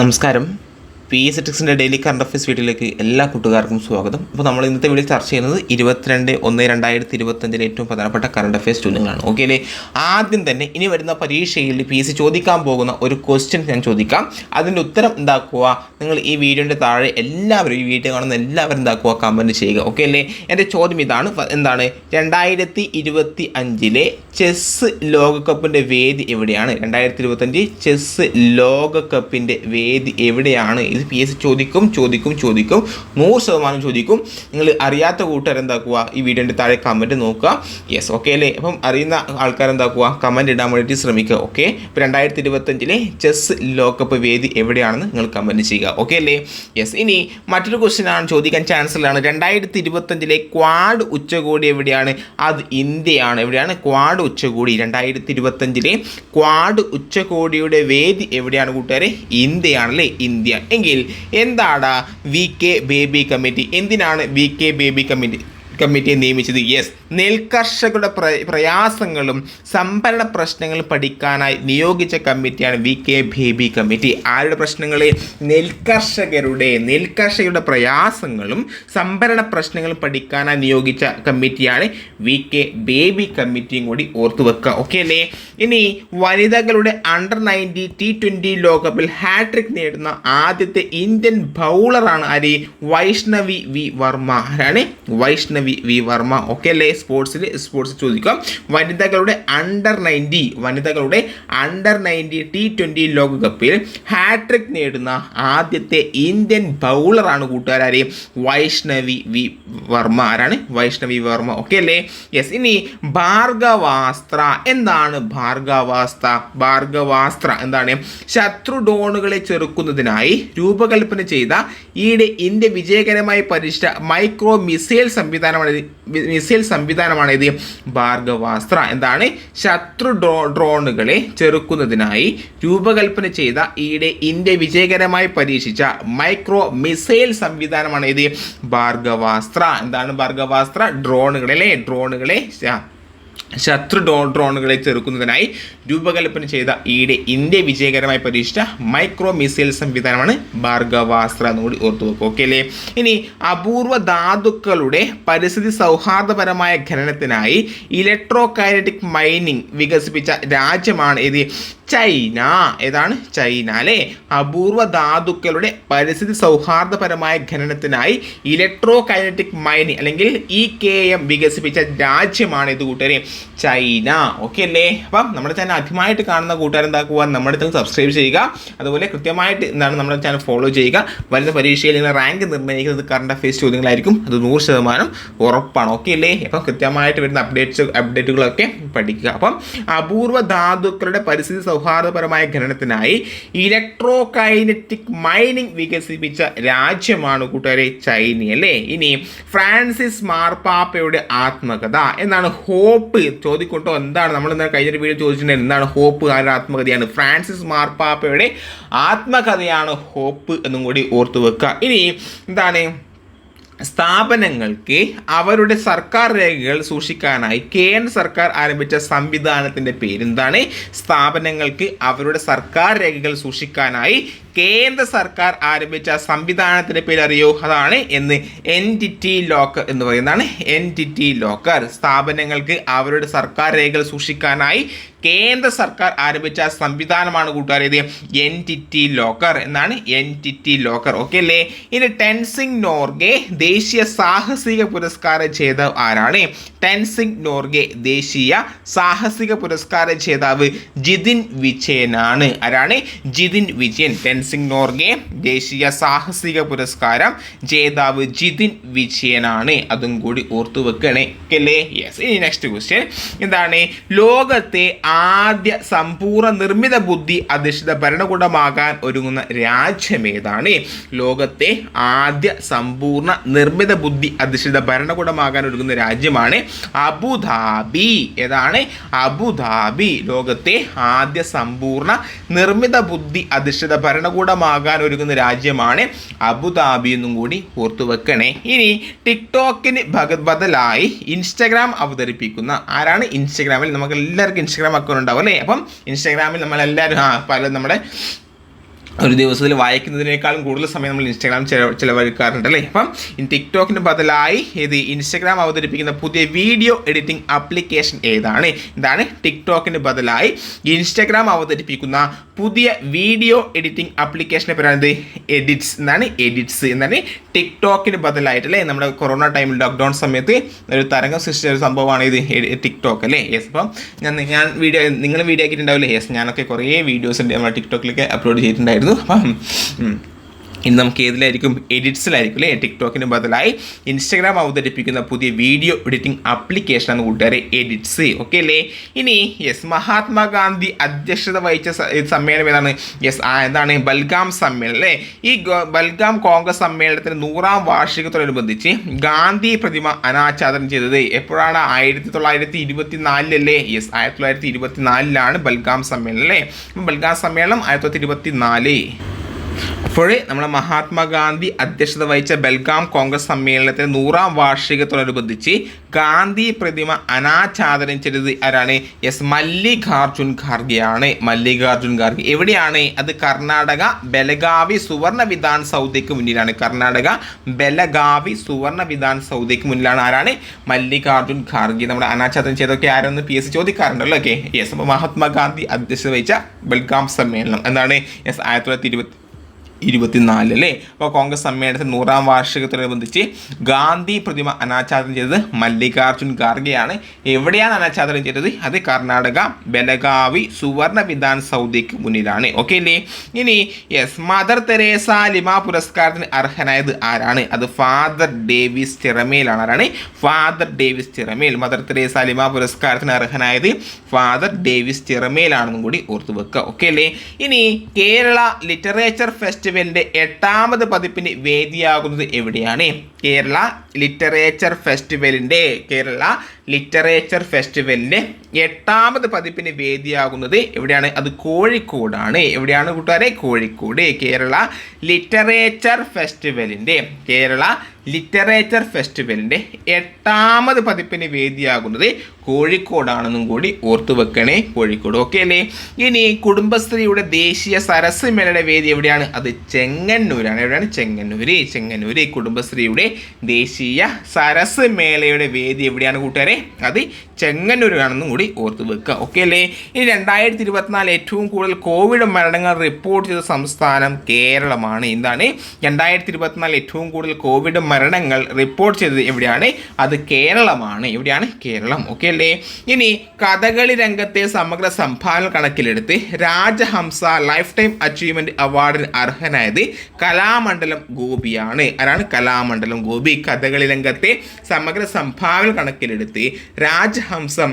നമസ്കാരം. P S ടെക്സിന്റെ daily current affairs വീട്ടിലേക്ക് എല്ലാ കൂട്ടുകാർക്കും സ്വാഗതം. അപ്പോൾ നമ്മൾ ഇന്നത്തെ വീഡിയോ ചർച്ച ചെയ്യുന്നത് ഇരുപത്തിരണ്ട് ഒന്ന് രണ്ടായിരത്തി ഇരുപത്തഞ്ചിലെ ഏറ്റവും പ്രധാനപ്പെട്ട കറണ്ട് അഫയേഴ്സ് ചോദ്യങ്ങളാണ്. ഓക്കെ അല്ലേ? ആദ്യം തന്നെ ഇനി വരുന്ന പരീക്ഷയിൽ പി എസ് സി ചോദിക്കാൻ പോകുന്ന ഒരു ക്വസ്റ്റ്യൻ ഞാൻ ചോദിക്കാം. അതിന്റെ ഉത്തരം എന്താക്കുക? നിങ്ങൾ ഈ വീഡിയോന്റെ താഴെ എല്ലാവരും ഈ വീഡിയോ കാണുന്ന എല്ലാവരും എന്താക്കുക? കമന്റ് ചെയ്യുക. ഓക്കെ അല്ലേ? എന്റെ ചോദ്യം ഇതാണ്. എന്താണ്? രണ്ടായിരത്തി ഇരുപത്തി അഞ്ചിലെ ചെസ് ലോകകപ്പിന്റെ വേദി എവിടെയാണ്? രണ്ടായിരത്തി ഇരുപത്തഞ്ച് ചെസ് ലോകകപ്പിന്റെ വേദി എവിടെയാണ്? ഇത് പി എസ് ചോദിക്കും ചോദിക്കും ചോദിക്കും. നൂറ് ശതമാനം ചോദിക്കും. നിങ്ങൾ അറിയാത്ത കൂട്ടുകാർ എന്താക്കുക? ഈ വീഡിയോന്റെ താഴെ കമന്റ് നോക്കുക. യെസ് ഓക്കെ അല്ലേ? അപ്പം അറിയുന്ന ആൾക്കാർ എന്താക്കുക? കമന്റ് ഇടാൻ വേണ്ടിയിട്ട് ശ്രമിക്കുക ഓക്കെ ഇപ്പോൾ രണ്ടായിരത്തി ഇരുപത്തഞ്ചിലെ ചെസ് ലോകകപ്പ് വേദി എവിടെയാണെന്ന് നിങ്ങൾ കമന്റ് ചെയ്യുക ഓക്കെ അല്ലേ? യെസ് ഇനി മറ്റൊരു ക്വസ്റ്റ്യൻ ആണ്. ചോദിക്കാൻ ഉള്ളതാണ്. രണ്ടായിരത്തി ഇരുപത്തഞ്ചിലെ ക്വാഡ് ഉച്ചകോടി എവിടെയാണ്? അത് ഇന്ത്യയാണ്. എവിടെയാണ്? ക്വാഡ് ഉച്ചകോടി. രണ്ടായിരത്തി ഇരുപത്തഞ്ചിലെ ക്വാഡ് ഉച്ചകോടിയുടെ വേദി എവിടെയാണ് കൂട്ടുകാരെ? ഇന്ത്യയാണല്ലേ ഇന്ത്യ. എങ്കിൽ എന്താണ് വി കെ ബേബി കമ്മിറ്റി? എന്തിനാണ് വി കെ ബേബി കമ്മിറ്റി? കമ്മിറ്റിയെ നിയമിച്ചത്. യെസ് നെൽകർഷകരുടെ പ്ര പ്രയാസങ്ങളും സംഭരണ പ്രശ്നങ്ങളും പഠിക്കാനായി നിയോഗിച്ച കമ്മിറ്റിയാണ് വി കെ ബേബി കമ്മിറ്റി. ആരുടെ പ്രശ്നങ്ങളെ? നെൽകർഷകരുടെ നെൽകർഷകരുടെ പ്രയാസങ്ങളും സംഭരണ പ്രശ്നങ്ങളും പഠിക്കാനായി നിയോഗിച്ച കമ്മിറ്റിയാണ് വി കെ ബേബി കമ്മിറ്റിയും കൂടി ഓർത്തു വെക്കുക. ഓക്കെ അല്ലേ? ഇനി വനിതകളുടെ അണ്ടർ നയന്റി ടി ട്വന്റി ലോകകപ്പിൽ ഹാട്രിക് നേടുന്ന ആദ്യത്തെ ഇന്ത്യൻ ബൗളറാണ് ആര്? വൈഷ്ണവി വി വർമ്മ. ആരാണ്? വൈഷ്ണവി വി വർമ്മ. ഓക്കെ അല്ലേ? സ്പോർട്സിൽ സ്പോർട്സ് ചോദിക്കാം. വനിതകളുടെ അണ്ടർ നയന്റി വനിതകളുടെ അണ്ടർ നയന്റി ടി ട്വന്റി ലോകകപ്പിൽ ഹാട്രിക് നേടുന്ന ആദ്യത്തെ ഇന്ത്യൻ ബൗളറാണ് കൂട്ടുകാരെ വൈഷ്ണവി വി വർമ്മ. ആരാണ്? വൈഷ്ണവി വർമ്മ. ഓക്കെ അല്ലേ? യെസ് ഇനി ഭാർഗവാസ്ത്ര. എന്താണ് ഭാർഗവാസ്ത്ര? ഭാർഗവാസ്ത്ര എന്താണ്? ശത്രു ഡോണുകളെ ചെറുക്കുന്നതിനായി രൂപകൽപ്പന ചെയ്ത ഈയിടെ ഇന്ത്യ വിജയകരമായി പരീക്ഷിച്ച മൈക്രോ മിസൈൽ സംവിധാനമാണ്. മിസൈൽ സംവിധാനമാണ് ഇത്. ഭാർഗവാസ്ത്ര എന്താണ്? ശത്രു ഡ്രോ ഡ്രോണുകളെ ചെറുക്കുന്നതിനായി രൂപകൽപ്പന ചെയ്ത ഈയിടെ ഇന്ത്യ വിജയകരമായി പരീക്ഷിച്ച മൈക്രോ മിസൈൽ സംവിധാനമാണ് ഇത്. ഭാർഗവാസ്ത്ര എന്താണ്? ഭാർഗവാസ്ത്ര ഡ്രോണുകളെ ഡ്രോണുകളെ ശത്രു ഡോൺ ഡ്രോണുകളെ ചെറുക്കുന്നതിനായി രൂപകൽപ്പന ചെയ്ത ഈയിടെ ഇന്ത്യ വിജയകരമായി പരീക്ഷിച്ച മൈക്രോ മിസൈൽ സംവിധാനമാണ് ഭാർഗവാസ്ത്ര എന്നുകൂടി ഓർത്തു വെക്കും ഓക്കെ അല്ലേ? ഇനി അപൂർവ ധാതുക്കളുടെ പരിസ്ഥിതി സൗഹാർദ്ദപരമായ ഖനനത്തിനായി ഇലക്ട്രോ കൈനറ്റിക് മൈനിങ് വികസിപ്പിച്ച രാജ്യമാണ് ഇത്. ചൈന. ഏതാണ്? ചൈന അല്ലേ? അപൂർവ ധാതുക്കളുടെ പരിസ്ഥിതി സൗഹാർദ്ദപരമായ ഖനനത്തിനായി ഇലക്ട്രോ കൈനറ്റിക് മൈനിങ് അല്ലെങ്കിൽ ഇ കെ എം വികസിപ്പിച്ച രാജ്യമാണ് ഇത് കൂട്ടുകാരെ ചൈന. ഓക്കെ അല്ലേ? അപ്പം നമ്മുടെ ചാനൽ ആദ്യമായിട്ട് കാണുന്ന കൂട്ടുകാർ എന്താക്കുക? നമ്മുടെ ചാനൽ സബ്സ്ക്രൈബ് ചെയ്യുക. അതുപോലെ കൃത്യമായിട്ട് എന്താണ് നമ്മുടെ ചാനൽ ഫോളോ ചെയ്യുക. വരുന്ന പരീക്ഷയിൽ നിങ്ങൾ റാങ്ക് നിർണയിക്കുന്നത് കറണ്ട് അഫയേഴ്സ് ചോദ്യങ്ങളായിരിക്കും. അത് നൂറ് ശതമാനം ഉറപ്പാണ്. ഓക്കെ അല്ലേ? അപ്പം കൃത്യമായിട്ട് വരുന്ന അപ്ഡേറ്റ്സ് അപ്ഡേറ്റുകളൊക്കെ പഠിക്കുക. അപ്പം അപൂർവ ധാതുക്കളുടെ പരിസ്ഥിതി സൗഹാർദ്ദപരമായ ഖനനത്തിനായി ഇലക്ട്രോ കൈനറ്റിക് മൈനിങ് വികസിപ്പിച്ച രാജ്യമാണ് കൂട്ടുകാരെ ചൈന അല്ലേ? ഇനി ഫ്രാൻസിസ് മാർപ്പാപ്പയുടെ ആത്മകഥ. എന്നാണ് ഹോപ്പ്? ചോദിക്കൊണ്ടോ? എന്താണ്? നമ്മൾ ഇന്നലെ കഴിഞ്ഞൊരു വീഡിയോ ചോദിച്ചിട്ടുണ്ടെങ്കിൽ എന്താണ് ഹോപ്പ്? ആരുടെ ആത്മകഥയാണ്? ഫ്രാൻസിസ് മാർപ്പാപ്പയുടെ ആത്മകഥയാണ് ഹോപ്പ് എന്നും കൂടി ഓർത്തു വെക്കുക. ഇനി എന്താണ് സ്ഥാപനങ്ങൾക്ക് അവരുടെ സർക്കാർ രേഖകൾ സൂക്ഷിക്കാനായി കേന്ദ്ര സർക്കാർ ആരംഭിച്ച സംവിധാനത്തിന്റെ പേരെന്താണ് സ്ഥാപനങ്ങൾക്ക് അവരുടെ സർക്കാർ രേഖകൾ സൂക്ഷിക്കാനായി കേന്ദ്ര സർക്കാർ ആരംഭിച്ച സംവിധാനത്തിന്റെ പേര് അറിയോ? അതാണ് എന്ന് എൻ ടി ടി ലോക്കർ എന്ന് പറയുന്നതാണ്. എൻ ടി ടി ലോക്കർ സ്ഥാപനങ്ങൾക്ക് അവരുടെ സർക്കാർ രേഖകൾ സൂക്ഷിക്കാനായി കേന്ദ്ര സർക്കാർ ആരംഭിച്ച സംവിധാനമാണ് കൂട്ടുകാരത് എൻ ടി ടി ലോക്കർ എന്നാണ് N T T locker okay അല്ലേ? ഇനി ടെൻസിംഗ് നോർഗെ ദേശീയ സാഹസിക പുരസ്കാര ജേതാവ് ആരാണ്? ടെൻസിംഗ് നോർഗെ ദേശീയ സാഹസിക പുരസ്കാര ജേതാവ് ജിതിൻ വിജയനാണ്. ആരാണ്? ജിതിൻ വിജയൻ. ടെൻസിംഗ് നോർഗെ ദേശീയ സാഹസിക പുരസ്കാരം ജേതാവ് ജിതിൻ വിജയനാണ്. അതും കൂടി ഓർത്തു വെക്കണേ. അല്ലേ യെസ് ഇനി നെക്സ്റ്റ് ക്വസ്റ്റ്യൻ എന്താണ്? ലോകത്തെ ആദ്യ സമ്പൂർണ നിർമ്മിത ബുദ്ധി അധിഷ്ഠിത ഭരണകൂടമാകാൻ ഒരുങ്ങുന്ന രാജ്യം ഏതാണ്? ലോകത്തെ ആദ്യ സമ്പൂർണ നിർമ്മിത ബുദ്ധി അധിഷ്ഠിത ഭരണകൂടമാകാൻ ഒരുങ്ങുന്ന രാജ്യമാണ് അബുദാബി. ഏതാണ്? അബുദാബി. ലോകത്തെ ആദ്യ സമ്പൂർണ നിർമ്മിത ബുദ്ധി അധിഷ്ഠിത ഭരണകൂടമാകാൻ ഒരുങ്ങുന്ന രാജ്യമാണ് അബുദാബി എന്നും കൂടി ഓർത്തു വെക്കണേ. ഇനി ടിക്ടോക്കിന് ബദലായി ഇൻസ്റ്റഗ്രാം അവതരിപ്പിക്കുന്ന ആരാണ്? ഇൻസ്റ്റഗ്രാമിൽ നമുക്ക് എല്ലാവർക്കും ഇൻസ്റ്റഗ്രാം അക്കൗണ്ട് ഉണ്ടാവും അല്ലേ? അപ്പം ഇൻസ്റ്റഗ്രാമിൽ നമ്മളെല്ലാവരും ആ പല നമ്മുടെ ഒരു ദിവസത്തിൽ വായിക്കുന്നതിനേക്കാളും കൂടുതൽ സമയം നമ്മൾ ഇൻസ്റ്റാഗ്രാം ചില- ചിലവഴിക്കാറുണ്ട് അല്ലേ അപ്പം ടിക്ടോക്കിന് ബദലായി ഇത് ഇൻസ്റ്റാഗ്രാം അവതരിപ്പിക്കുന്ന പുതിയ വീഡിയോ എഡിറ്റിംഗ് ആപ്ലിക്കേഷൻ ഏതാണ്? ഇതാണ് ടിക്ടോക്കിന് ബദലായി ഇൻസ്റ്റഗ്രാം അവതരിപ്പിക്കുന്ന പുതിയ വീഡിയോ എഡിറ്റിംഗ് ആപ്ലിക്കേഷനെ പേരാണ് എഡിറ്റ്സ് എന്നാണ് എഡിറ്റ്സ് എന്നാണ് ടിക്ടോക്കിന് ബദലായിട്ട് അല്ലേ നമ്മുടെ കൊറോണ ടൈമിൽ ലോക്ക്ഡൗൺ സമയത്ത് ഒരു തരംഗം സൃഷ്ടിച്ച ഒരു സംഭവമാണ് ഇത് ടിക്ടോക്ക് അല്ലേ? യെസ് അപ്പം ഞാൻ ഞാൻ വീഡിയോ നിങ്ങൾ വീഡിയോ ആക്കിയിട്ടുണ്ടാവില്ലേ? യെസ് ഞാനൊക്കെ കുറേ വീഡിയോസ് നമ്മുടെ ടിക്ടോക്കിലൊക്കെ അപ്ലോഡ് ചെയ്തിട്ടുണ്ടായിരുന്നു. അപ്പം. ഇനി നമുക്ക് ഏതിലായിരിക്കും? എഡിറ്റ്സിലായിരിക്കും അല്ലേ? ടിക്ടോക്കിന് ബദലായി ഇൻസ്റ്റാഗ്രാം അവതരിപ്പിക്കുന്ന പുതിയ വീഡിയോ എഡിറ്റിംഗ് ആപ്ലിക്കേഷനാണ് കൂട്ടുകാരെ എഡിറ്റ്സ് ഓക്കെ അല്ലേ? ഇനി യെസ് മഹാത്മാഗാന്ധി അധ്യക്ഷത വഹിച്ച സമ്മേളനം ഏതാണ്? യെസ് എന്താണ്? ബൽഗാം സമ്മേളനം അല്ലേ? ഈ ബൽഗാം കോൺഗ്രസ് സമ്മേളനത്തിന് നൂറാം വാർഷികത്തോടനുബന്ധിച്ച് ഗാന്ധി പ്രതിമ അനാച്ഛാദനം ചെയ്തത് എപ്പോഴാണ്? ആയിരത്തി തൊള്ളായിരത്തി ഇരുപത്തി നാലിലല്ലേ യെസ് ആയിരത്തി തൊള്ളായിരത്തി ഇരുപത്തി നാലിലാണ് ബൽഗാം സമ്മേളനം അല്ലേ? ബൽഗാം സമ്മേളനം ആയിരത്തി തൊള്ളായിരത്തി ഇരുപത്തി നാല് അപ്പോൾ നമ്മുടെ മഹാത്മാഗാന്ധി അധ്യക്ഷത വഹിച്ച ബൽഗാം കോൺഗ്രസ് സമ്മേളനത്തിന് നൂറാം വാർഷികത്തോടനുബന്ധിച്ച് ഗാന്ധി പ്രതിമ അനാച്ഛാദനം ചെയ്തത് ആരാണ്? എസ് മല്ലികാർജുൻ ഖാർഗെയാണ്. മല്ലികാർജുൻ ഖാർഗെ എവിടെയാണ്? അത് കർണാടക ബലഗാവി സുവർണ വിധാൻ സൗദയ്ക്ക് മുന്നിലാണ്. കർണാടക ബലഗാവി സുവർണ വിധാൻ സൗദയ്ക്ക് മുന്നിലാണ്. ആരാണ്? മല്ലികാർജുൻ ഖാർഗെ. നമ്മുടെ അനാച്ഛാദനം ചെയ്തൊക്കെ ആരെന്ന് പി എസ് ചോദിക്കാറുണ്ടല്ലോ ഓക്കെ യെസ് അപ്പോൾ മഹാത്മാഗാന്ധി അധ്യക്ഷത വഹിച്ച ബൽഗാം സമ്മേളനം. എന്താണ്? എസ് ആയിരത്തി തൊള്ളായിരത്തി ഇരുപത്തി ഇരുപത്തിനാല് അല്ലേ? അപ്പോൾ കോൺഗ്രസ് സമ്മേളനത്തിൽ നൂറാം വാർഷികത്തോടനുബന്ധിച്ച് ഗാന്ധി പ്രതിമ അനാച്ഛാദനം ചെയ്തത് മല്ലികാർജുൻ ഖാർഗെയാണ്. എവിടെയാണ് അനാച്ഛാദനം ചെയ്തത്? അത് കർണാടക ബലഗാവി സുവർണ വിധാൻ സൗദിക്ക് മുന്നിലാണ്. ഓക്കെ അല്ലേ? ഇനി യെസ് മദർ തെരേസ ലിമ പുരസ്കാരത്തിന് അർഹനായത് ആരാണ്? അത് ഫാദർ ഡേവിസ് ചിറമേലാണ് ആരാണ്? Father Davis Chiramel mother Teresa ലിമ പുരസ്കാരത്തിന് അർഹനായത് ഫാദർ ഡേവിസ് ചിറമേലാണെന്നും കൂടി ഓർത്തു വെക്കുക. ഓക്കെ അല്ലേ? ഇനി കേരള ലിറ്ററേച്ചർ ഫെസ്റ്റിവലിന്റെ എട്ടാമത് പതിപ്പിന് വേദിയാകുന്നത് എവിടെയാണ്? കേരള ലിറ്ററേച്ചർ ഫെസ്റ്റിവലിന്റെ കേരള ലിറ്ററേച്ചർ ഫെസ്റ്റിവലിന്റെ എട്ടാമത് പതിപ്പിന് വേദിയാകുന്നത് എവിടെയാണ്? അത് കോഴിക്കോടാണ്. എവിടെയാണ് കൂട്ടുകാരെ? കോഴിക്കോട് കേരള ലിറ്ററേച്ചർ ഫെസ്റ്റിവലിന്റെ കേരള ലിറ്ററേച്ചർ ഫെസ്റ്റിവലിന്റെ എട്ടാമത് പതിപ്പിന് വേദിയാകുന്നത് കോഴിക്കോടാണെന്നും കൂടി ഓർത്തു വെക്കണേ കോഴിക്കോട്. ഓക്കെ അല്ലേ? ഇനി കുടുംബശ്രീയുടെ ദേശീയ സരസ് മേളയുടെ വേദി എവിടെയാണ്? അത് ചെങ്ങന്നൂരാണ്. എവിടെയാണ്? ചെങ്ങന്നൂര്. ചെങ്ങന്നൂര് കുടുംബശ്രീയുടെ ദേശീയ സരസ് മേളയുടെ വേദി എവിടെയാണ് കൂട്ടുകാരെ? അത് ചെങ്ങന്നൂരാണെന്നും കൂടി ഓർത്ത് വെക്കുക. ഓക്കെ അല്ലേ? ഇനി രണ്ടായിരത്തി ഇരുപത്തിനാല് ഏറ്റവും കൂടുതൽ കോവിഡ് മരണങ്ങൾ റിപ്പോർട്ട് ചെയ്ത സംസ്ഥാനം കേരളമാണ്. എന്താണ്? രണ്ടായിരത്തി ഇരുപത്തിനാല് ഏറ്റവും കൂടുതൽ കോവിഡ് മരണങ്ങൾ റിപ്പോർട്ട് ചെയ്തത് എവിടെയാണ്? അത് കേരളമാണ്. എവിടെയാണ്? കേരളം. ഓക്കെ അല്ലേ? ഇനി കഥകളി രംഗത്തെ സമഗ്ര സംഭാവന കണക്കിലെടുത്ത് രാജഹംസ ലൈഫ് ടൈം അച്ചീവ്മെന്റ് അവാർഡിന് അർഹനായത് കലാമണ്ഡലം ഗോപിയാണ്. ആരാണ് കലാമണ്ഡലം ഗോപി? കഥകളി രംഗത്തെ സമഗ്ര സംഭാവന കണക്കിലെടുത്ത് രാജഹംസം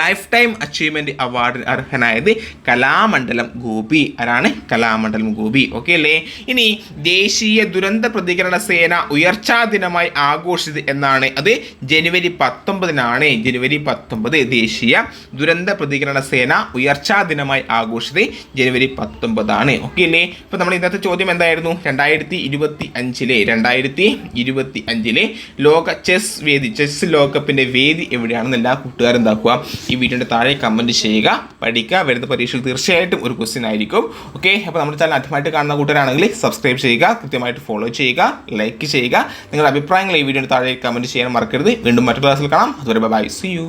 ലൈഫ് ടൈം അച്ചീവ്മെന്റ് അവാർഡിന് അർഹനായത് കലാമണ്ഡലം ഗോപി ആരാണ്? കലാമണ്ഡലം ഗോപി. ഓക്കെ അല്ലേ? ഇനി ദേശീയ ദുരന്ത പ്രതികരണ സേന ഉയർച്ചാ ദിനമായി ആഘോഷിച്ചത് എന്നാണ്. അത് ജനുവരി പത്തൊമ്പതിനാണ്. ജനുവരി പത്തൊമ്പത് ദേശീയ ദുരന്ത പ്രതികരണ സേന ഉയർച്ചാ ദിനമായി ആഘോഷിച്ചത് ജനുവരി പത്തൊമ്പതാണ്. ഓക്കെ അല്ലേ? ഇപ്പൊ നമ്മൾ ഇന്നത്തെ ചോദ്യം എന്തായിരുന്നു? രണ്ടായിരത്തി ഇരുപത്തി അഞ്ചിലെ രണ്ടായിരത്തി ഇരുപത്തി അഞ്ചിലെ ലോക ചെസ് വേദി ചെസ് ലോകകപ്പിന്റെ വേദി എവിടെയാണെന്ന് എല്ലാ കൂട്ടുകാരും എന്താക്കുക? ഈ വീഡിയോയുടെ താഴെ കമന്റ് ചെയ്യുക പഠിക്കുക വരുന്ന പരീക്ഷയിൽ തീർച്ചയായിട്ടും ഒരു ക്വസ്റ്റ്യൻ ആയിരിക്കും. ഓക്കെ അപ്പോൾ നമ്മുടെ ചാനൽ ആദ്യമായിട്ട് കാണുന്ന കൂട്ടരാണെങ്കിൽ സബ്സ്ക്രൈബ് ചെയ്യുക കൃത്യമായിട്ട് ഫോളോ ചെയ്യുക ലൈക്ക് ചെയ്യുക. നിങ്ങളുടെ അഭിപ്രായങ്ങൾ ഈ വീഡിയോയുടെ താഴെ കമന്റ് ചെയ്യാൻ മറക്കരുത്. വീണ്ടും മറ്റു ക്ലാസ്സിൽ കാണാം. അതുവരെ ബൈ സി യു